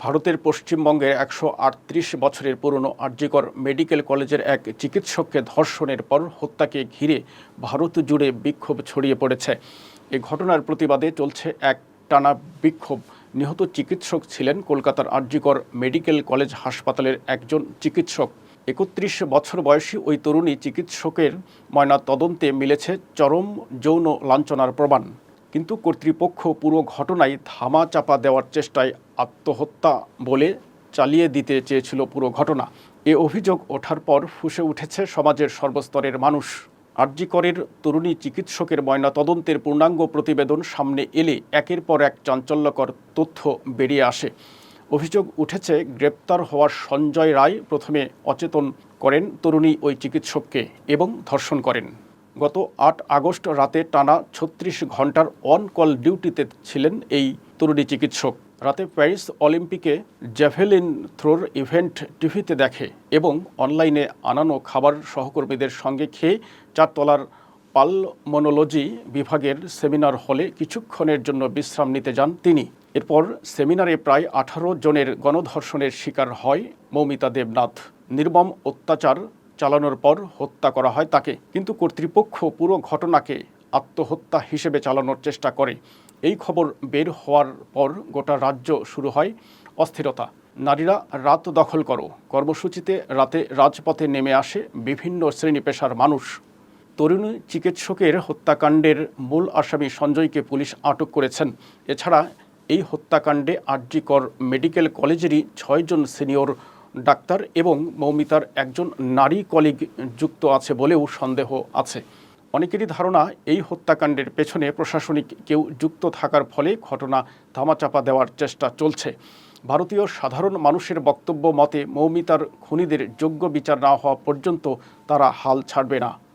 ভারতের পশ্চিমবঙ্গের একশো আটত্রিশ বছরের পুরনো আরজিকর মেডিকেল কলেজের এক চিকিৎসককে ধর্ষণের পর হত্যাকে ঘিরে ভারত জুড়ে বিক্ষোভ ছড়িয়ে পড়েছে। এ ঘটনার প্রতিবাদে চলছে এক টানা বিক্ষোভ। নিহত চিকিৎসক ছিলেন কলকাতার আরজিকর মেডিকেল কলেজ হাসপাতালের একজন চিকিৎসক। একত্রিশ বছর বয়সী ওই তরুণী চিকিৎসকের ময়না তদন্তে মিলেছে চরম যৌন লাঞ্ছনার প্রমাণ। কিন্তু কর্তৃপক্ষ পুরো ঘটনায় ধামা চাপা দেওয়ার চেষ্টায় আত্মহত্যা বলে চালিয়ে দিতে চেয়েছিল পুরো ঘটনা। এ অভিযোগ ওঠার পর ফুসে উঠেছে সমাজের সর্বস্তরের মানুষ। আরজিকরের তরুণী চিকিৎসকের ময়নাতদন্তের পূর্ণাঙ্গ প্রতিবেদন সামনে এলে একের পর এক চাঞ্চল্যকর তথ্য বেরিয়ে আসে। অভিযোগ উঠেছে, গ্রেপ্তার হওয়ার সঞ্জয় রায় প্রথমে অচেতন করেন তরুণী ওই চিকিৎসককে এবং ধর্ষণ করেন। গত আট আগস্ট রাতে টানা ছত্রিশ ঘণ্টার অন কল ডিউটিতে ছিলেন এই তরুণী চিকিৎসক। রাতে প্যারিস অলিম্পিকে জ্যাভেলিন থ্রোর ইভেন্ট টিভিতে দেখে এবং অনলাইনে আনানো খাবার সহকর্মীদের সঙ্গে খেয়ে চারতলার পালমোনোলজি বিভাগের সেমিনার হলে কিছুক্ষণের জন্য বিশ্রাম নিতে যান তিনি। এরপর সেমিনারে প্রায় আঠারো জনের গণধর্ষণের শিকার হয় মৌমিতা দেবনাথ। নির্মম অত্যাচার চালানোর পর হত্যা করা হয় তাকে। কিন্তু কর্তৃপক্ষ পুরো ঘটনাকে আত্মহত্যা হিসেবে চালানোর চেষ্টা করে। এই খবর বের হওয়ার পর গোটা রাজ্য শুরু হয় অস্থিরতা। নারীরা রাত দখল করো। কর্মসূচিতে রাতে রাজপথে নেমে আসে বিভিন্ন শ্রেণি পেশার মানুষ। তরুণী চিকিৎসকের হত্যাকাণ্ডের মূল আসামি সঞ্জয়কে পুলিশ আটক করেছেন। এছাড়া এই হত্যাকাণ্ডে আরজিকর মেডিকেল কলেজেরই ছয়জন সিনিয়র ডাক্তার এবং মৌমিতার একজন নারী কলিগ যুক্ত আছে বলেও সন্দেহ আছে। অনেকেরই ধারণা এই হত্যাকাণ্ডের পেছনে প্রশাসনিক কেউ যুক্ত থাকার ফলে ঘটনা ধামাচাপা দেওয়ার চেষ্টা চলছে। ভারতীয় সাধারণ মানুষের বক্তব্য মতে মৌমিতার খুনিদের যোগ্য বিচার না হওয়া পর্যন্ত তারা হাল ছাড়বে না।